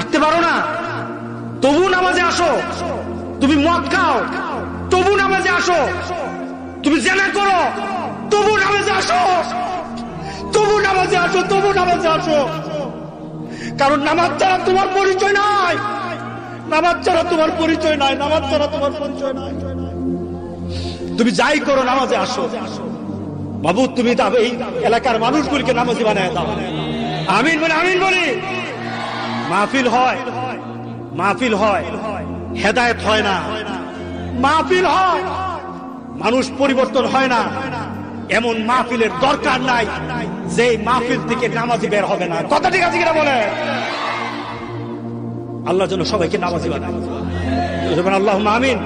হাঁটতে পারো না। তবু নামাজে আসো। তুমি মদ খাও। তবু নামাজে আসো। তুমি জেনা করো। তবু নামাজে আসো। তবু নামাজে আসো, তবু নামাজে আসো। কারণ নামাজ ছাড়া তোমার পরিচয় নাই। নামাজ ছাড়া তোমার পরিচয় নাই। নামাজ ছাড়া তোমার পরিচয় নাই। তুমি যাই করো, নামাজে আসো। বাবু, তুমি এই এলাকার মানুষগুলিকে নামাজি বানায় দাও। আমিন বলে, আমিন বলি। মাহফিল হয়। মাহফিল হয়। হেদায়ত হয় না। মাহফিল হয়। মানুষ পরিবর্তন হয় না। এমন মাহফিলের দরকার নাই যে মাহফিল থেকে নামাজি বের হবে না। কথা ঠিক আছে কিনা বলে আল্লাহ যেন সবাইকে নামাজি বানায়। আল্লাহ আমিন।